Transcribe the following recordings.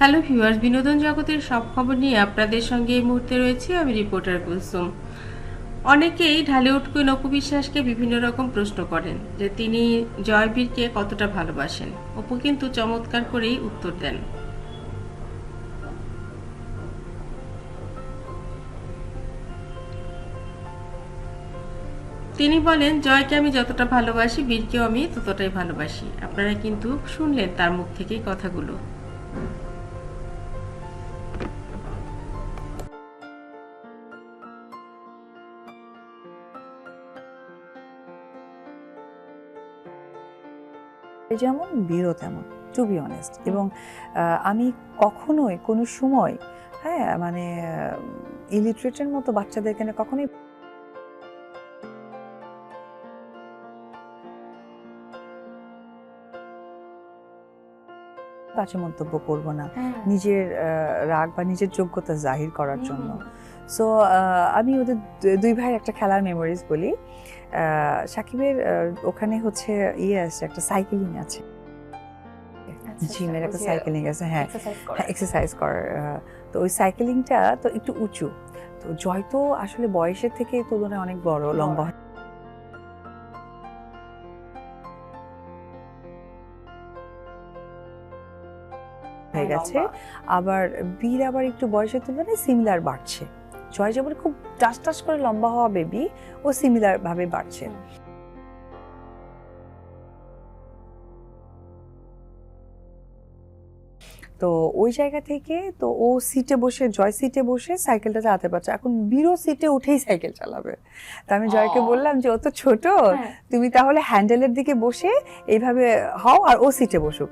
Hello viewers, বিনোদন জগতের সব খবর নিয়ে আপনাদের সঙ্গে এই মুহূর্তে রয়েছে আমি রিপোর্টার কুলসুম। অনেকেই ঢালিউড কুইন অপু বিশ্বাসকে বিভিন্ন রকম প্রশ্ন করেন যে তিনি জয়বীরকে কতটা ভালোবাসেন। অপু কিন্তু চমৎকার করেই উত্তর দেন। তিনি বলেন, জয়কে আমি যতটা ভালোবাসি, বীরকেও আমি ততটাই ভালোবাসি। আপনারা কিন্তু শুনলেন তার মুখ থেকেই কথাগুলো। যেমন বীরও তেমন টু বি অনেস্ট এবং আমি কখনোই কোনো সময় হ্যাঁ মানে ইলিটারেটের মতো বাচ্চাদেরকে না কখনোই কাছে মন্তব্য করব না। নিজের আহ, রাগ বা নিজের যোগ্যতা জাহির করার জন্য। সো আমি ওদের দুই ভাইয়ের একটা খেলার মেমোরিজ বলি। সাকিবের ওখানে হচ্ছে ইয়ে আছে একটা সাইকেলিং আছে। জিমের একটা সাইকেলিং আছে হ্যাঁ। হ্যাঁ এক্সারসাইজ করার তো ওই সাইকেলিংটা তো একটু উঁচু। তো জয় তো আসলে বয়সের থেকে তুলনায় অনেক বড় লম্বা। হয়ে গেছে। আবার বীর আবার একটু বয়সের তুলনায় সিমিলার বাড়ছে। জয় যেমন খুব টাস টাস করে লম্বা হওয়া বেবি ও সিমিলার ভাবে বাড়ছে। তো ওই জায়গা থেকে তো ও সিটে বসে জয় সিটে বসে সাইকেলটা চালাতে পারছে। এখন বীরও সিটে উঠেই সাইকেল চালাবে। তা আমি জয়কে বললাম যে ও তো ছোট হ্যাঁ। তুমি তাহলে হ্যান্ডেলের দিকে বসে এইভাবে হও আর ও সিটে বসুক।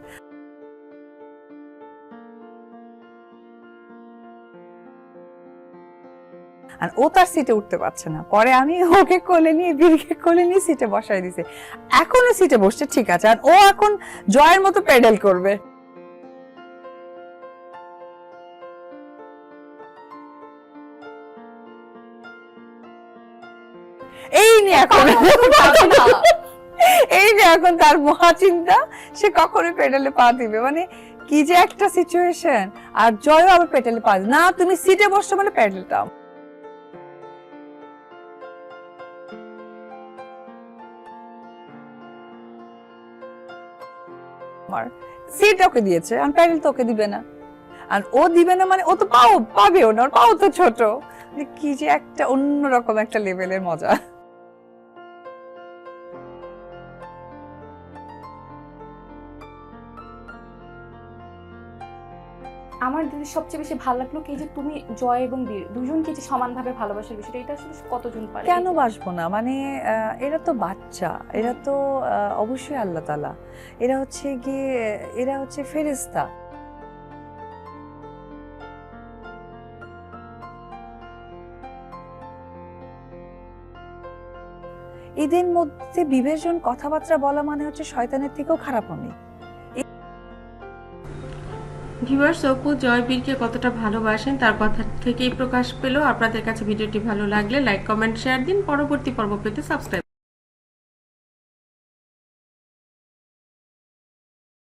আর ও তার সিটে উঠতে পারছে না। পরে আমি ওকে কোলে নিয়ে বীরকে কোলে নিয়ে সিটে বসাই দিছে। এখনও সিটে বসছে ঠিক আছে। আর ও এখন জয়ের মতো প্যাডেল করবে। এই নিয়ে এখন এই যে এখন তার মহা চিন্তা। সে কখনো পেডালে পা দিবে। মানে কি যে একটা সিচুয়েশন আর জয়ও আবার পেডালে পা দিবে। না তুমি সিটে বসছো মানে পেডালটা আমার। সিট ওকে দিয়েছে, আর প্যাডেল তো ওকে দিবে না। আর ও দিবে না মানে ও তো পাও, পাবেও না, ওর পাও তো ছোট। মানে কি যে একটা অন্যরকম একটা লেভেলের মজা। আমার দিদি সবচেয়ে বেশি ভালো লাগল কি যে তুমি জয় এবং বীর দুজনকে যে সমানভাবে ভালোবাসার বিষয়টা, এটা আসলে কতজন পারে? কেন বাসবো না? মানে এরা তো বাচ্চা, এরা তো অবশ্যই আল্লাহ তালা এরা হচ্ছে গিয়ে এরা হচ্ছে ফেরেস্তা এদের মধ্যে বিভাজন কথাবার্তা বলা মানে হচ্ছে শয়তানের থেকেও খারাপ আমি। ভিউয়ার্স অপু, জয়বীরকে কতটা ভালোবাসেন তার কথা থেকেই প্রকাশ পেল। আপনাদের কাছে ভিডিওটি ভালো লাগলে লাইক কমেন্ট শেয়ার দিন। পরবর্তী পর্ব পেতে সাবস্ক্রাইব